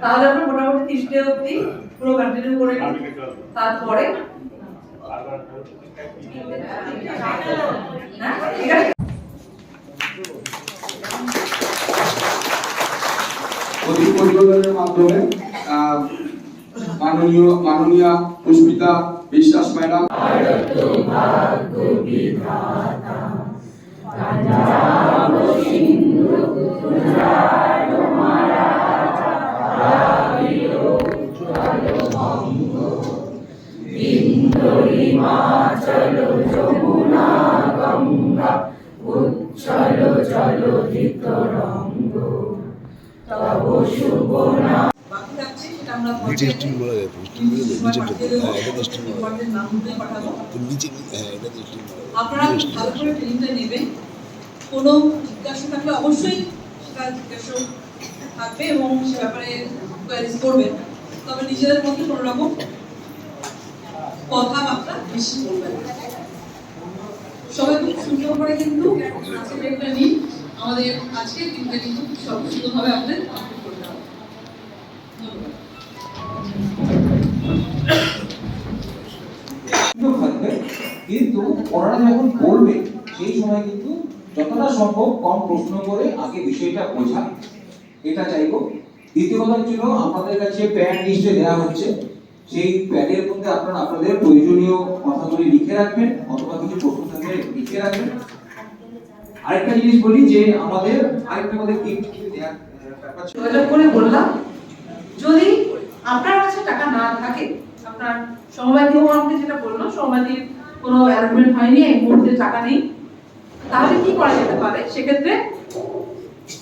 তাহলে আমরা মোটামুটি তিনটে অবধি পুরো কন্টিনিউ করে নিই। তারপরে? ঠিক আছে। পরিবর্তনের মাধ্যমে আহ, মাননীয় মাননীয়া পুষ্পিতা বিশ্বাস ম্যাডাম। বাকি থাকছে সেটা আমরা নিচে স্টিল বলা যায় তো স্টিল বলে সময় নিচে হ্যাঁ এটা বলা যায়। নিচে হ্যাঁ এটা আপনারা ভালো করে ট্রেনিংটা নেবেন। কোনো জিজ্ঞাসা থাকলে অবশ্যই সেটা জিজ্ঞাসা থাকবে এবং সে ব্যাপারে কোয়ারিজ করবেন। তবে নিজেদের মধ্যে কোনো রকম কথাবার্তা কিন্তু আমাদের আমাদের ওনারা যখন বলবে, সেই সময় কিন্তু যতটা সম্ভব কম প্রশ্ন করে আগে বিষয়টা বোঝা। এটা চাইব। দ্বিতীয় কথা ছিল আপনাদের কাছে প্যান লিস্টে দেওয়া হচ্ছে। সেই প্যাডের মধ্যে আপনারা আপনাদের প্রয়োজনীয় কথাগুলি লিখে রাখবেন, অথবা কিছু প্রশ্ন থাকলে লিখে রাখবেন। আরেকটা জিনিস বলি যে আমাদের, আরেকটা আমাদের ছিল। যোগাযোগ করে বললাম, যদি আপনার কাছে টাকা না থাকে, আপনার সমবাদী আমাকে যেটা বলল সমবাদীর কোনো অ্যারেঞ্জমেন্ট হয়নি, এই মুহূর্তে টাকা নেই, তাহলে কি করা যেতে পারে? সেক্ষেত্রে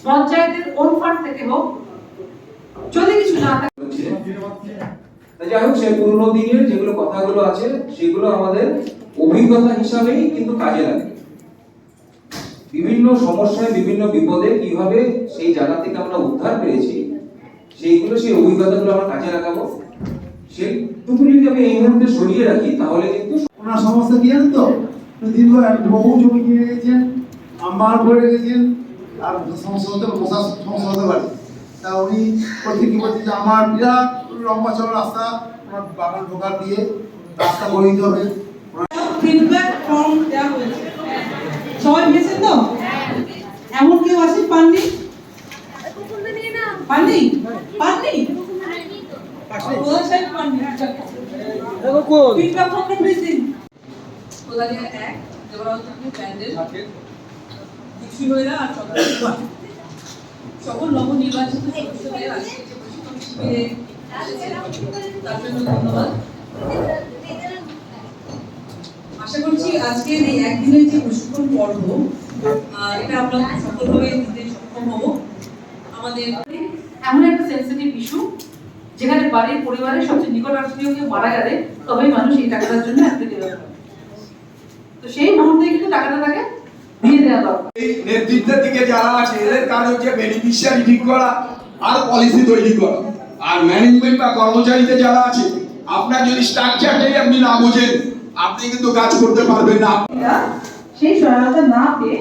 পঞ্চায়েতের ওন ফান্ড থেকে হোক যদি কিছু না থাকে তা যাই হোক সেই পুরোনো দিনের যেগুলো কথাগুলো আছে, সেগুলো আমাদের অভিজ্ঞতা হিসাবেই কিন্তু কাজে লাগে। বিভিন্ন সমস্যায়, বিভিন্ন বিপদে কীভাবে সেই জায়গা থেকে আমরা উদ্ধার পেয়েছি, সেইগুলো, সেই অভিজ্ঞতাগুলো আমরা কাজে লাগাবো। সেইটুকু যদি আমি এই মুহূর্তে সরিয়ে রাখি, তাহলে কিন্তু ওনার সমস্যা জানেন তো? দীর্ঘ বহু জমি কিনে রেখেছেন আম্বার করে রেখেছেন আর সমস্যা হতে সমস্যা হতে পারে। তা উনি বলছে কি বলছে আমার বিরাট লম্বা চড়া রাস্তা আমার বাগান ঢোকার দিয়ে রাস্তা করে দিতে হবে। ফিডব্যাক ফর্ম দেওয়া হয়েছে। সবাই পেয়েছেন তো? এমন কেউ আছে? পাননি? পাননি? পাননি? প্রধান পাননি? ফিডব্যাক ফর্মটা প্লিজ দিন কোলারিয়া এক দেবরাজপুর প্যান্ডেল। আর সকল নবনির্বাচিত সদস্যদের আজকে যে প্রশিক্ষণ শিবিরে এসেছেন, তার জন্য ধন্যবাদ আশা করছি আজকের এই একদিনের যে প্রশিক্ষণ পর্ব এটা আমরা সফলভাবে দিতে সক্ষম হব। আমাদের এমন একটা সেন্সিটিভ ইস্যু যেখানে বাড়ির পরিবারের সবচেয়ে নিকট আত্মীয় কেউ মারা গেলে তবেই মানুষ এই টাকাটার জন্য অ্যাপ্লিকেবল তো সেই মুহূর্তে কিন্তু টাকাটা তাকে দিয়ে দেওয়া দরকার। এই নেতৃত্বের দিকে যারা আছে এদের কাজ হচ্ছে বেনিফিশিয়ারি ঠিক করা আর পলিসি তৈরি করা। আর ম্যানেজমেন্ট বা কর্মচারীতে যারা আছে, আপনার যদি স্ট্রাকচারটাই আপনি না বোঝেন, আপনি কিন্তু কাজ করতে পারবেন না। সেই সহায়তা না পেয়ে